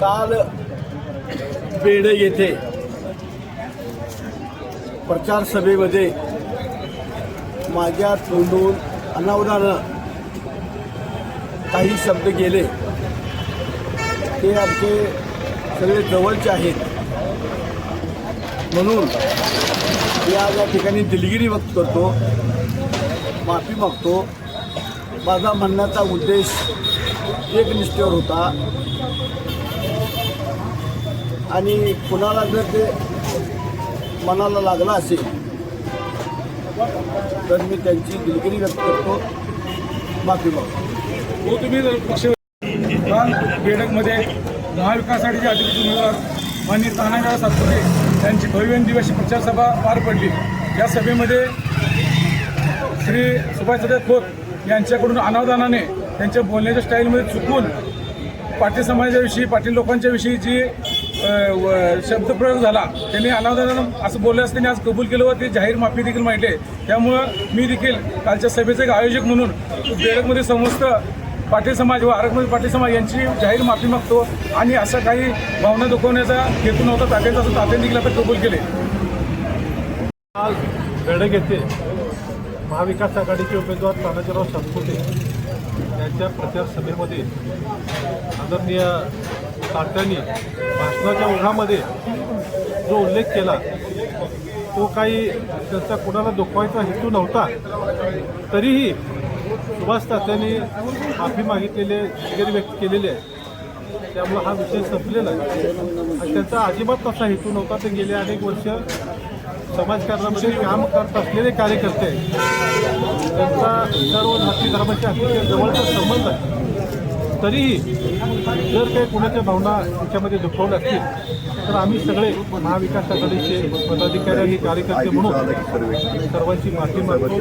काल बेडे येथे प्रचार सभेमध्ये माझ्या तोंडून अनावधानं काही शब्द गेले. ते आमचे सगळे जवळचे आहेत. म्हणून मी आज या ठिकाणी दिलगिरी व्यक्त करतो माफी मागतो. माझा म्हणण्याचा उद्देश एकनिष्ठेवर होता. आणि कुणाला जर ते मनाला लागला असेल तर मी त्यांची दिलगिरी व्यक्त करतो. माफी मागतो हो, तुम्ही पक्ष बेडकमध्ये महाविकास आघाडीचे अधिकृत उमेदवार माननीय तानागाव सातपुते यांची भव्य दिवशी प्रचारसभा पार पडली. या सभेमध्ये श्री सुभाषचंद्र खोत यांच्याकडून अनावधानाने त्यांच्या बोलण्याच्या स्टाईलमध्ये चुकून पाटील समाजाविषयी पाटील लोकांच्याविषयी जी व- शब्दप्रयोग झाला त्यांनी अनावधानानं असं बोलल्यास त्यांनी आज कबूल केलं व ते जाहीर माफी देखील मांडले त्यामुळं मी देखील कालच्या सभेचे एक आयोजक म्हणून बेडकमध्ये समस्त पाटील समाज व आरगमध्ये पाटील समाज यांची जाहीर माफी मागतो आणि असा काही भावना दुखवण्याचा हेतू नव्हता तात्यांचा असं तात्याने देखील आता कबूल केले. आज बेडक येथे महाविकास आघाडीचे उमेदवार तानाजीराव सातपुते यांच्या प्रचार सभेमध्ये आदरणीय तात्यांनी भाषणाच्या ओघामध्ये जो उल्लेख केला तो काही त्यांचा कुणाला दुखवायचा हेतू नव्हता तरीही सुभाष तात्यांनी माफी मागितलेले वगैरे व्यक्त केलेले आहे. त्यामुळे हा विषय संपलेला आहे. आणि त्यांचा अजिबात तसा हेतू नव्हता. ते गेले अनेक वर्ष समाजकारणामध्ये काम करत असलेले कार्यकर्ते त्यांचा सर्व जाती धर्माशी अतिशय जवळचा संबंध आहे. तरीही जर काही कुणाच्या भावना त्याच्यामध्ये दुखवल्या असतील तर आम्ही सगळे महाविकास आघाडीचे पदाधिकारी आणि कार्यकर्ते म्हणून सर्वांची माफी मागतो.